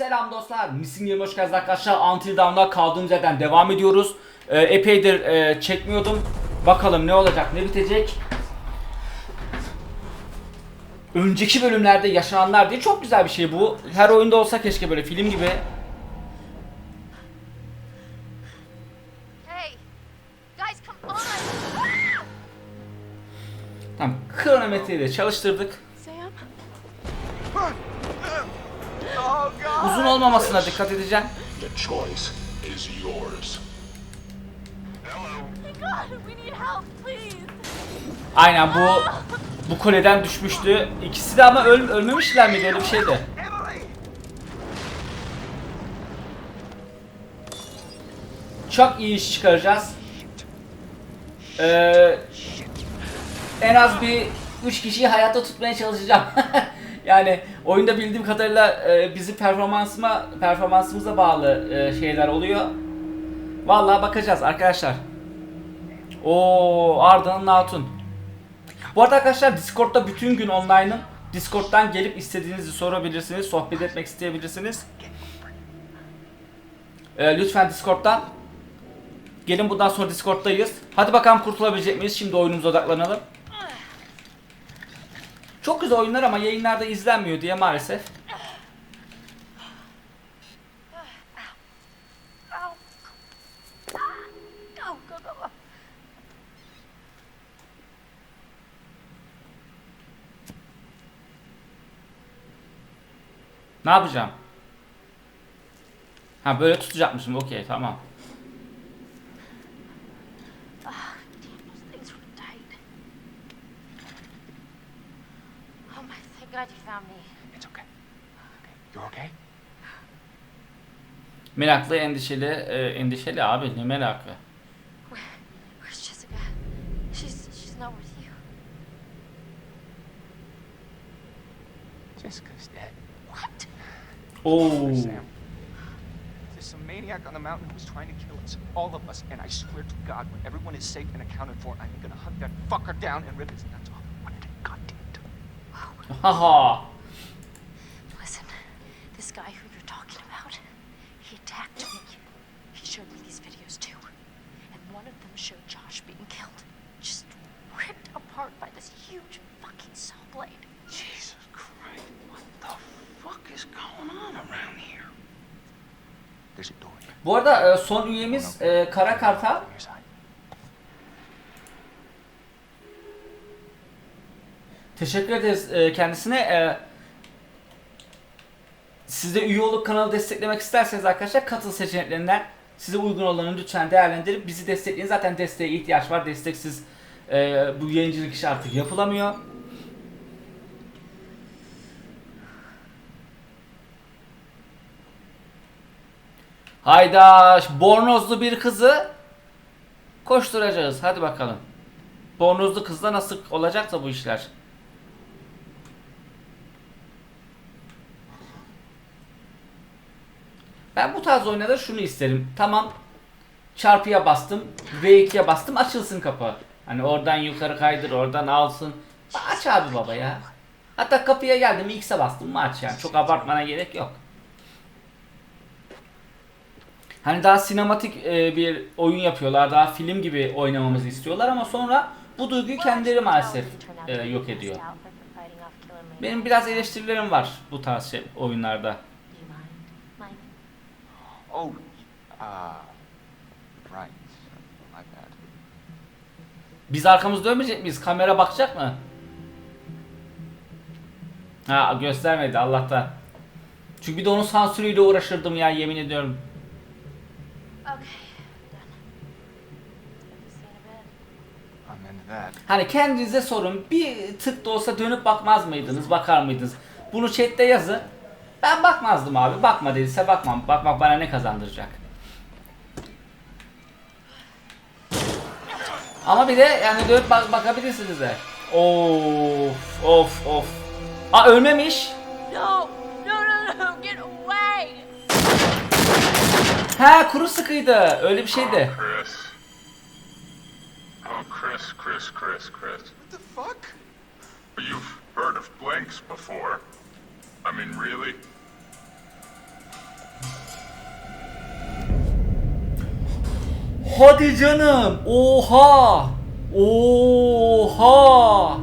Selam dostlar. Missing Game hoş geldiniz arkadaşlar. Until Dawn'da kaldığımız yerden devam ediyoruz. Ee, epeydir e, çekmiyordum. Bakalım ne olacak, ne bitecek. Önceki bölümlerde yaşananlar diye çok güzel bir şey bu. Her oyunda olsa keşke böyle film gibi. Hey, guys, come on! Tamam, kronometreyi de çalıştırdık. Sam? Uzun olmamasına dikkat edeceğim. The choice is yours. God, we need help, please! Aynen bu bu kuleden düşmüştü. İkisi de ama öl, ölmemişler miydi öyle bir şeydi. Çok iyi iş çıkaracağız. Ee, en az bir 3 kişiyi hayatta tutmaya çalışacağım. yani oyunda bildiğim kadarıyla e, bizi performansıma performansımıza bağlı e, şeyler oluyor. Vallahi bakacağız arkadaşlar. O Arda'nın Hatun. Bu arada arkadaşlar Discord'da bütün gün online'ım. Discord'dan gelip istediğinizi sorabilirsiniz, sohbet etmek isteyebilirsiniz. Ee, lütfen Discord'dan Gelin bundan sonra Discord'dayız. Hadi bakalım kurtulabilecek miyiz? Şimdi oyunumuza odaklanalım. Çok güzel oyunlar ama yayınlarda izlenmiyor diye maalesef. Ne yapacağım? Ha böyle tutacakmışım. Okey tamam. Meraklı, endişeli, e, endişeli abi ne merakı. Where, where's Jessica? She's, she's not with you. Jessica's dead. What? Oo. Oh. Sam. There's some maniac on the mountain who was trying to kill us. All of us. And I swear to God, when everyone is safe and accounted for, I'm gonna hunt that fucker down and rip his nuts off. What did I goddamn do? Haha. Bu arada e, son üyemiz e, Kara Kartal. Teşekkür ederiz e, kendisine. E, siz de üye olup kanalı desteklemek isterseniz arkadaşlar katıl seçeneklerinden size uygun olanı lütfen değerlendirip bizi destekleyin. Zaten desteğe ihtiyaç var. Desteksiz bu yayıncılık işi artık yapılamıyor. Hayda bornozlu bir kızı koşturacağız. Hadi bakalım. Bornozlu kızla nasıl olacaksa bu işler. Ben bu tarz oyunlarda şunu isterim. Tamam çarpıya bastım, V2'ye bastım açılsın kapı. Hani oradan yukarı kaydır, oradan alsın. Aç abi baba ya. Hatta kapıya geldim X'e bastım mı aç yani. Çok abartmana gerek yok. Hani daha sinematik e, bir oyun yapıyorlar. Daha film gibi oynamamızı istiyorlar ama sonra bu duyguyu kendileri maalesef e, yok ediyor. Benim biraz eleştirilerim var bu tarz şey, oyunlarda. Oh, uh, right. My bad. Biz arkamızı dönmeyecek miyiz? Kamera bakacak mı? Ha göstermedi Allah'tan. Çünkü bir de onun sansürüyle uğraşırdım ya yemin ediyorum. Okay, done. See you in a that. Hani kendinize sorun. Bir tık da olsa dönüp bakmaz mıydınız? Bakar mıydınız? Bunu chatte yazın. Ben bakmazdım abi. Bakma dediyse bakmam. Bakmak bana ne kazandıracak? Ama bir de yani dönüp bak bakabilirsiniz de. Of of of. Aa ölmemiş. No! No, no, no! Get away! Ha kuru sıkıydı. Öyle bir şeydi. Chris, Chris, Chris, Chris. What the fuck? You've heard of blanks before. I mean, really? Hadi canım. Oha. Oha.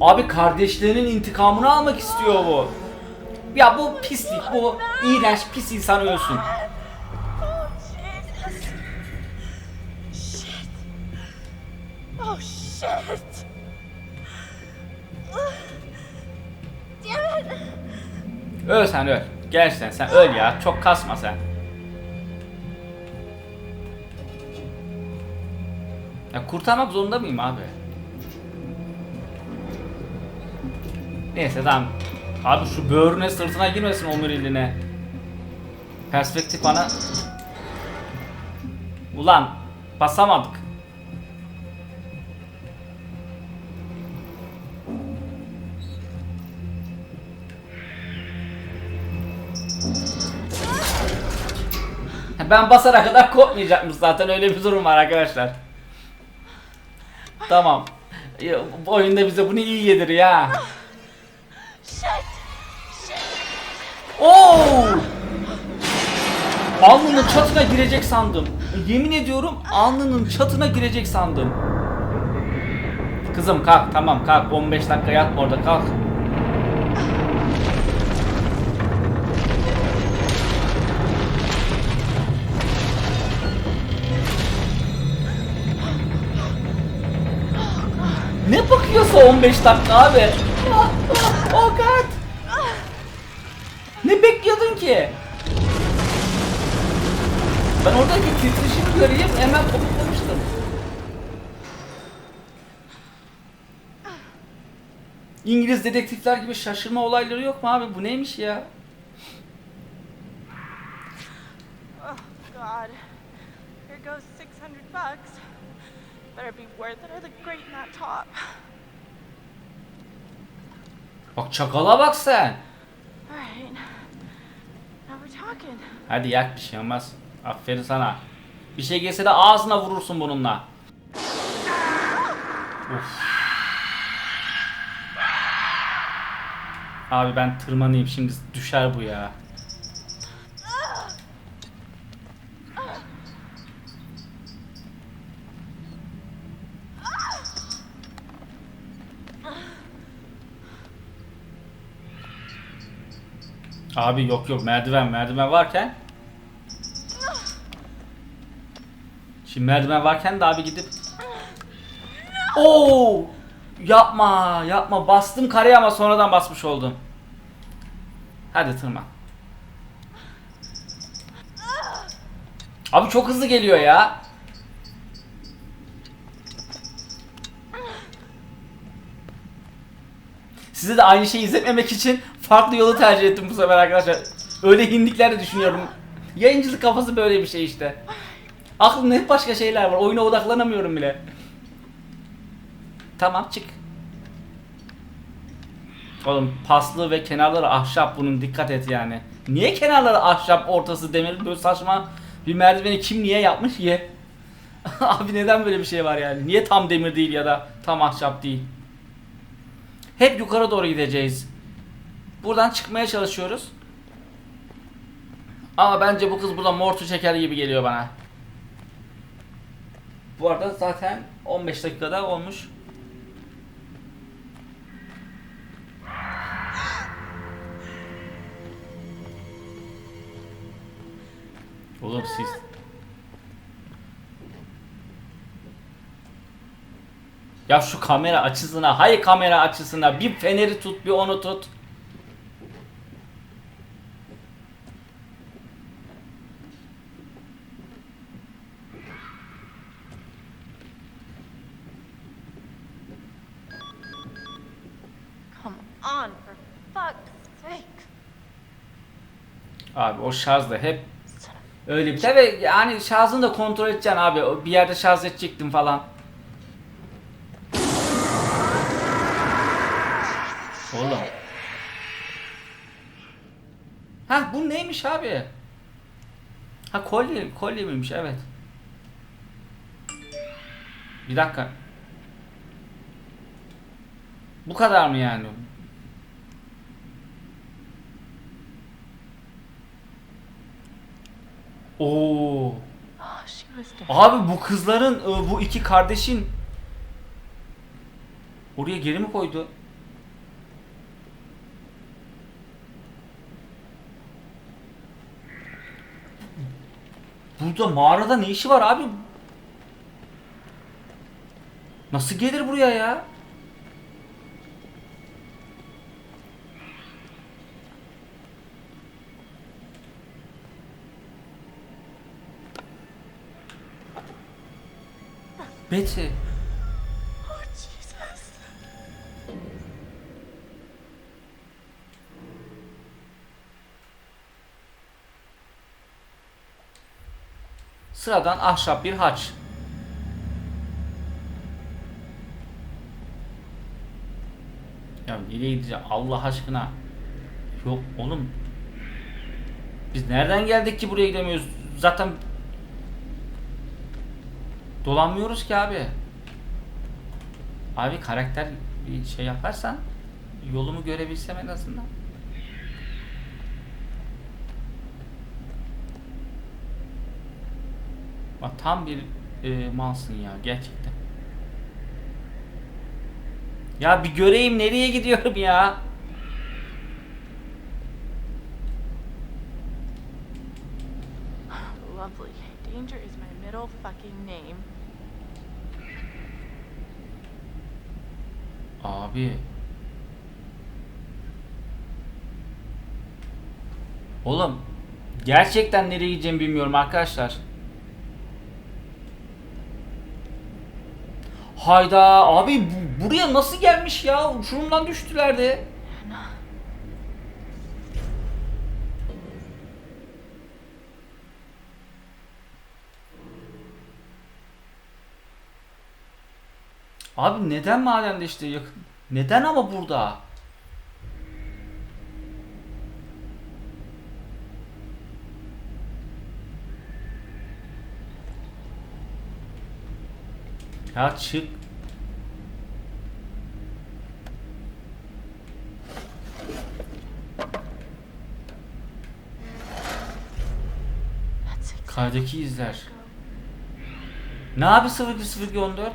Abi kardeşlerinin intikamını almak istiyor bu. Ya bu pislik, bu iğrenç pis insan ölsün. Oh, shit. Damn it. Öl sen öl. Gerçekten sen öl ya. Çok kasma sen. Ya kurtarmak zorunda mıyım abi? Neyse tamam. Abi şu böğrüne sırtına girmesin omuriline. Perspektif bana... Ulan basamadık. Ben basana kadar kopmayacakmış zaten öyle bir durum var arkadaşlar. Tamam. Ya, Bu oyunda bize bunu iyi ha. Shit. Oo! Alnının çatına girecek sandım. Yemin ediyorum alnının çatına girecek sandım. Kızım kalk tamam kalk 15 dakika yatma orada kalk. Ne bakıyorsa 15 dakika abi. Oh god. Ne bekliyordun ki? Ben oradaki titreşimi göreyim hemen komuklamıştım. İngiliz dedektifler gibi şaşırma olayları yok mu abi? Bu neymiş ya? Oh, God. Here goes 600 bucks. Better be worth it or the grate in that top. Bak çakala bak sen. Alright. Now we're talking. Hadi yak bir şey olmaz. Aferin sana. Bir şey gelse de ağzına vurursun bununla. Of. Abi ben tırmanayım şimdi düşer bu ya. Abi yok yok merdiven merdiven varken Şimdi merdiven varken de abi gidip Oo! Yapma yapma bastım kareye ama sonradan basmış oldum. Hadi tırman. Abi çok hızlı geliyor ya. Size de aynı şeyi izletmemek için farklı yolu tercih ettim bu sefer arkadaşlar. Öyle hindikler de düşünüyorum. Yayıncılık kafası böyle bir şey işte. Aklımda hep başka şeyler var. Oyuna odaklanamıyorum bile. Tamam çık. Oğlum paslı ve kenarları ahşap bunun dikkat et yani. Niye kenarları ahşap ortası demir böyle saçma bir merdiveni kim niye yapmış ki? Abi neden böyle bir şey var yani? Niye tam demir değil ya da tam ahşap değil? Hep yukarı doğru gideceğiz. Buradan çıkmaya çalışıyoruz. Ama bence bu kız burada mortu çeker gibi geliyor bana. Bu arada zaten 15 dakikada olmuş. Oğlum siz Ya şu kamera açısına, hay kamera açısına bir feneri tut, bir onu tut. Come on, for fuck's sake. Abi o şarj da hep öyle bir tabi yani şarjını da kontrol edeceksin abi. O Bir yerde şarj edecektim falan. Oğlum. Ha bu neymiş abi? Ha kolye, kolye miymiş evet. Bir dakika. Bu kadar mı yani? Oo. Abi bu kızların e, bu iki kardeşin oraya geri mi koydu? Burada mağarada ne işi var abi? Nasıl gelir buraya ya? Betty. Sıradan ahşap bir haç. Ya nereye gideceğim Allah aşkına? Yok oğlum. Biz nereden geldik ki buraya gidemiyoruz? Zaten dolanmıyoruz ki abi. Abi karakter bir şey yaparsan yolumu görebilsem en azından. Bak tam bir e, malsın ya gerçekten. Ya bir göreyim nereye gidiyorum ya. Lovely. Danger is my middle fucking name. Abi. Oğlum gerçekten nereye gideceğimi bilmiyorum arkadaşlar. Hayda abi bu- buraya nasıl gelmiş ya? Uçurumdan düştüler de. Abi neden madende işte yakın? Neden ama burada? Ya çık. Kaydaki izler. Ne abi 020214?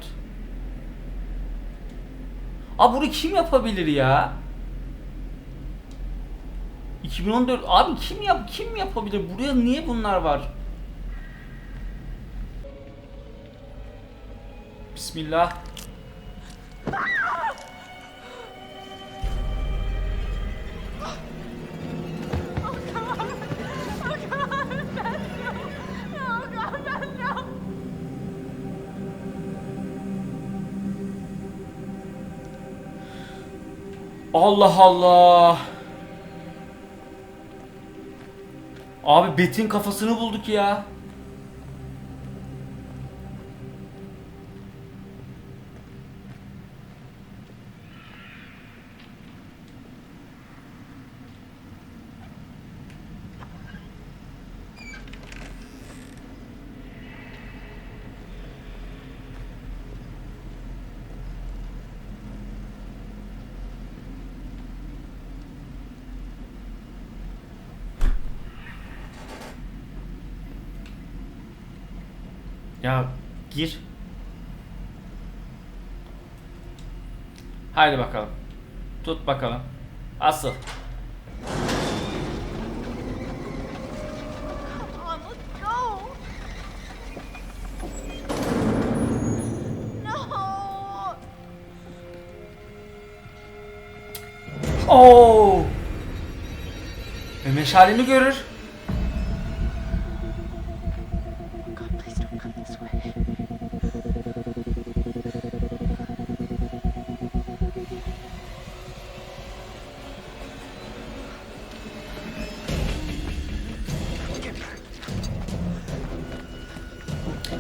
Abi bunu kim yapabilir ya? 2014 abi kim yap kim yapabilir? Buraya niye bunlar var? Bismillah. Allah Allah. Abi Bet'in kafasını bulduk ya. Ya gir. Haydi bakalım. Tut bakalım. Asıl. No! Oo. Meşalemi görür.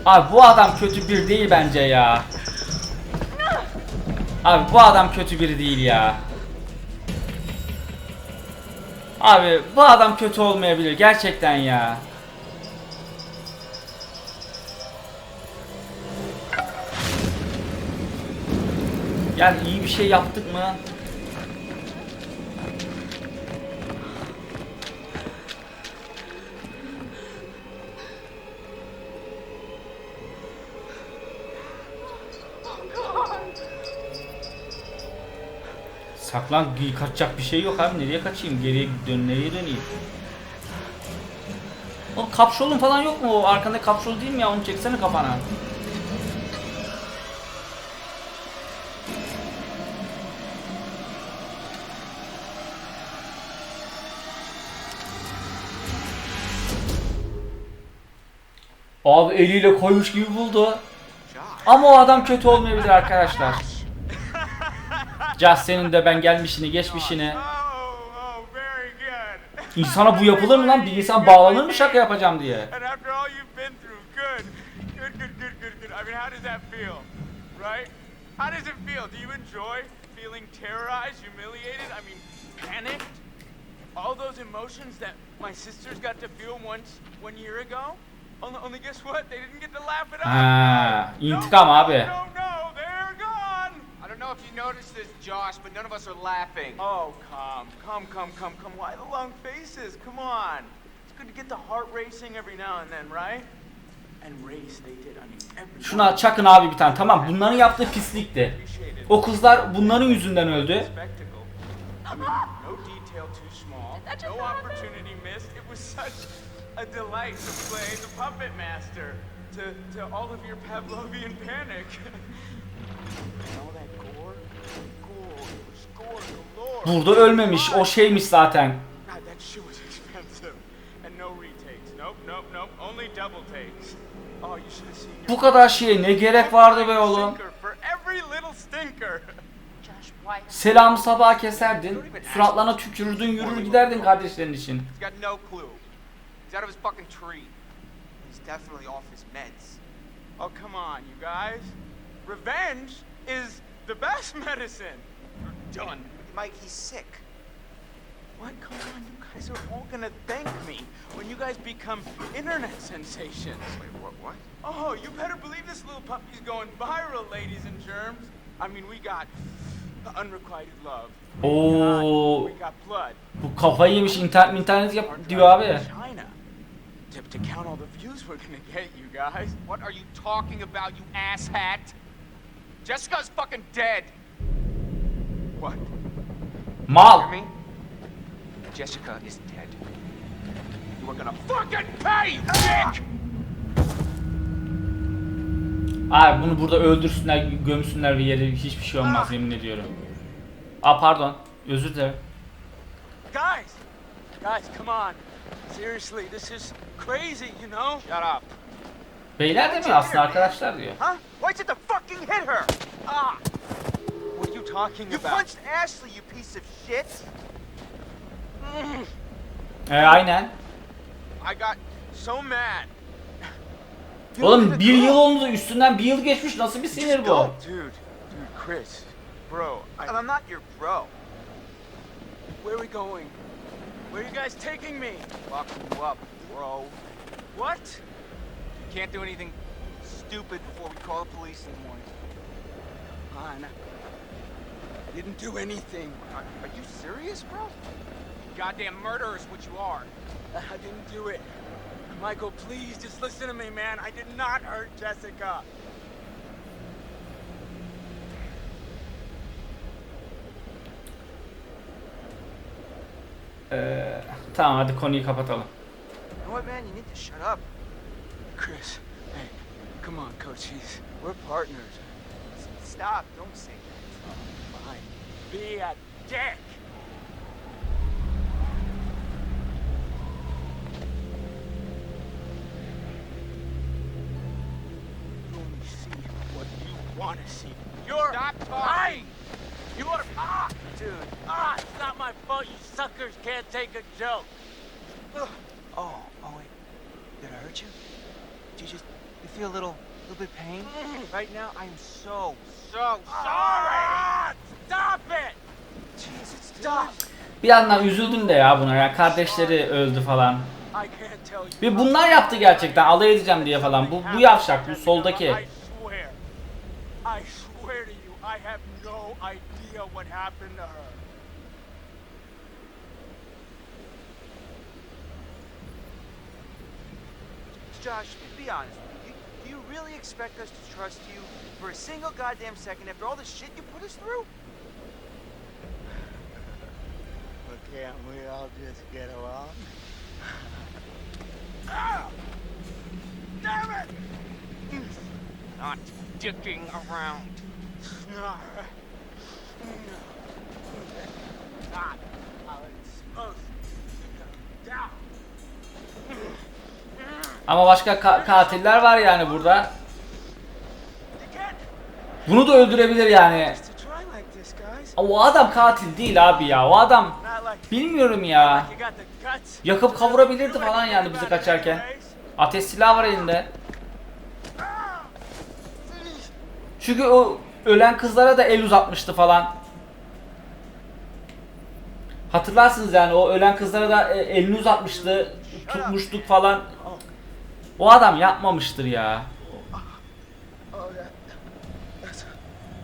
Abi bu adam kötü bir değil bence ya. Abi bu adam kötü biri değil ya. Abi bu adam kötü olmayabilir gerçekten ya. Yani iyi bir şey yaptık mı? Saklan kaçacak bir şey yok abi. Nereye kaçayım? Geriye dön nereye döneyim? O kapşolun falan yok mu? O arkanda kapşol değil mi ya? Onu çeksene kafana. Abi eliyle koymuş gibi buldu. Ama o adam kötü olmayabilir arkadaşlar. Senin de ben gelmişini geçmişini. İnsana bu yapılır mı lan? Bir insan bağlanır mı şaka yapacağım diye? How does that feel? Right? How does it feel? Do you enjoy feeling terrorized, humiliated? I mean, panicked? All those emotions that my sisters got to feel once, one year ago? Only, only guess what? They didn't get to laugh it Ha, out. intikam abi. No, no. I don't know if you noticed this, Josh, but none of us are laughing. Oh, come, come, come, come, come. Why the long faces? Come on. It's good to get the heart racing every now and then, right? And race they did. I mean, every Şuna çakın abi bir tane. Tamam bunların yaptığı pislikti. O kızlar bunların yüzünden öldü. Burada ölmemiş. O şeymiş zaten. Bu kadar şeye ne gerek vardı be oğlum? Selamı sabaha keserdin. Suratlarına tükürürdün yürür giderdin kardeşlerin için. Oh, come on, you guys. Revenge is the best medicine. You're done. Mike, he's sick. What? Come on, you guys are all gonna thank me when you guys become internet sensations. Wait, what? What? Oh, you better believe this little puppy's going viral, ladies and germs. I mean, we got the unrequited love. Oo, We got blood. bu kafayı yemiş internet internet yap diyor abi. China. To, to count all the views we're gonna get, you guys. What are you talking about, you asshat? Jessica's fucking dead. What? Mal. Hear me? Jessica is dead. You are gonna fucking pay, you dick! Abi bunu burada öldürsünler, gömsünler bir yere hiçbir şey olmaz yemin ediyorum. Aa pardon. Özür dilerim. Guys! Guys, come on. Seriously, this is crazy, you know? Shut up. Beyler de mi aslında arkadaşlar diyor. Huh? Why did the fucking hit her? Ah! What are you talking You about? punched Ashley, you piece of shit! Mm. Eh, e, aynen. I got so mad. Oğlum bir yıl oldu üstünden bir yıl geçmiş nasıl bir sinir bu? Dude, dude, Chris, bro, I, And I'm not your bro. where are we going? Where are you guys taking me? Fuck you up, bro. What? You can't do anything stupid before we call the police in the morning. On. I didn't do anything. Are, are you serious, bro? You goddamn murderer is what you are. I didn't do it. Michael, please just listen to me, man. I did not hurt Jessica. Ee, tamam hadi konuyu kapatalım. You know what, man? You need to shut up. Chris, hey, come on, coach. He's, we're partners. Stop. Don't say that. Be a dick. You only see what you want to see. You're Stop talking. lying. You are ah, dude. Ah, it's not my fault. You suckers can't take a joke. Oh, oh wait. Did I hurt you? Did you just you feel a little little bit pain? Right now I am so, so sorry. Ah, Bir yandan üzüldüm de ya buna ya kardeşleri öldü falan. You. Bir bunlar yaptı gerçekten alay edeceğim diye falan. Bu, bu yavşak bu soldaki. You. Josh, be honest. me. Do you really expect us to trust you for a single goddamn second after all the shit you put us through? Can't we all just get along? Damn it! Not dicking around. Not how it's supposed to go down. Ama başka ka- katiller var yani burada. Bunu da öldürebilir yani. O adam katil değil abi ya. O adam bilmiyorum ya. Yakıp kavurabilirdi falan yani bizi kaçarken. Ateş silahı var elinde. Çünkü o ölen kızlara da el uzatmıştı falan. Hatırlarsınız yani o ölen kızlara da e, elini uzatmıştı. Tutmuştuk falan. O adam yapmamıştır ya.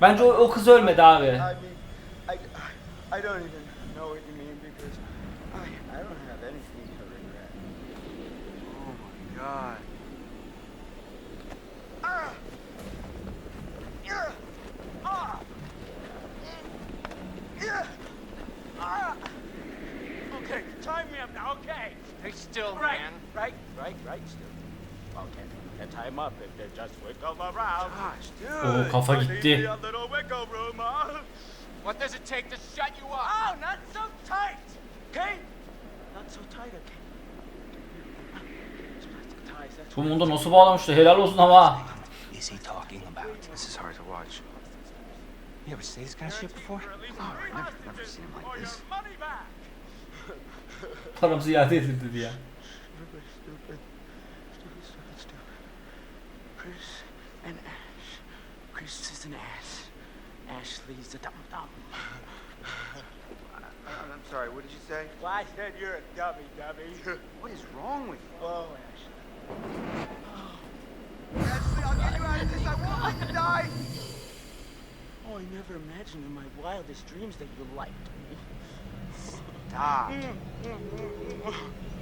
Bence o, o kız ölmedi abi. I god. Ah! Yeah! Ah! Yeah! Ah! Okay, tie me up now, okay? Stay still, Right, man. right, right, right, still. Okay, can tie him up if they just wiggle around. Gosh, dude. Oo kafa Leave gitti. a little wiggle room, huh? What does it take to shut you up? Oh, not so tight, okay? Not so tight, okay? Bu mundo nasıl bağlamıştı? Helal olsun ama. is he talking about? This is hard to watch. You ever say this kind of shit before? for at least Oh, never, never seen him like this. Paramızı iade edildi diye. Stupid, stupid, stupid, stupid, stupid. Chris and Ash. Chris is an ass. Ashley's a dum dum. I'm sorry, what did you say? Well, I said you're a dummy, dummy. What is wrong with you? oh, Ashley. Ashley, I'll get you out of this. I won't let you die. Oh, I never imagined in my wildest dreams that you liked me. Stop. Mm, mm,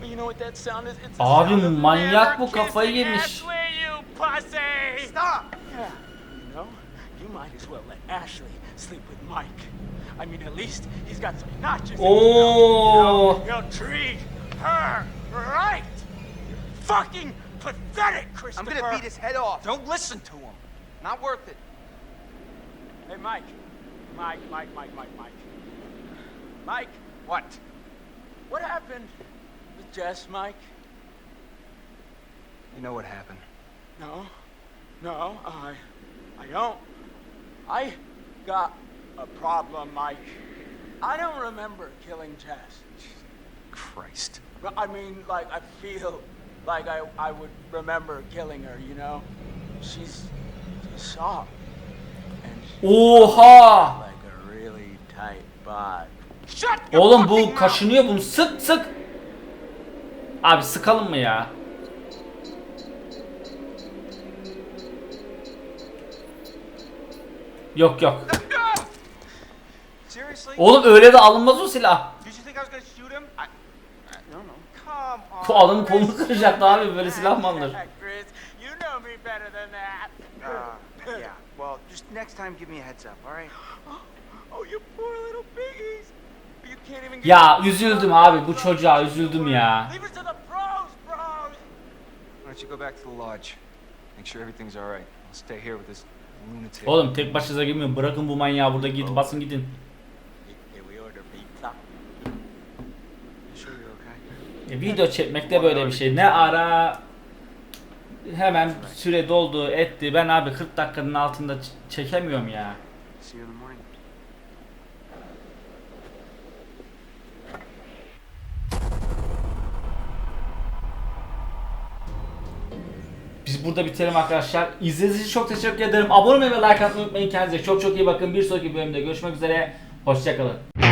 mm, you know what that sound is? It's the Abi sound of manyak bu never kafayı kissing yemiş. Ashley, you pussy! Stop. Yeah. You know, you might as well let Ashley sleep with Mike. I mean, at least he's got some notches. in his belt, oh. you Oo. know? You'll treat her right. Fucking pathetic, Christopher! I'm gonna beat his head off. Don't listen to him. Not worth it. Hey, Mike. Mike, Mike, Mike, Mike, Mike. Mike, What? what happened with Jess, Mike? You know what happened. No, no, I, I don't. I got a problem, Mike. I don't remember killing Jess. Christ. But I mean, like, I feel like I, I would remember killing her, you know? She's, she's soft. And Oha! like a really tight bod. Shut your Oğlum fucking bu mouth! kaşınıyor bunu sık sık. Abi sıkalım mı ya? Yok yok. Seriously? Oğlum öyle de alınmaz o silah. Did you think I was gonna shoot him? I, No, no. come on. Bu adamın kolunu kıracaktı abi böyle silah mı alınır? Ya üzüldüm abi bu çocuğa üzüldüm ya. Leave it to the pros, bros. Why don't you go back to the lodge? Make sure everything's all right. I'll stay here with this lunatic. Oğlum tek başınıza girmeyin bırakın bu manyağı burada gidin basın gidin. E, video çekmekte böyle bir şey. Ne ara hemen süre doldu etti. Ben abi 40 dakikanın altında çekemiyorum ya. Biz burada bitelim arkadaşlar. İzlediğiniz için çok teşekkür ederim. Abone olmayı ve like atmayı unutmayın. Kendinize çok çok iyi bakın. Bir sonraki bölümde görüşmek üzere. Hoşçakalın.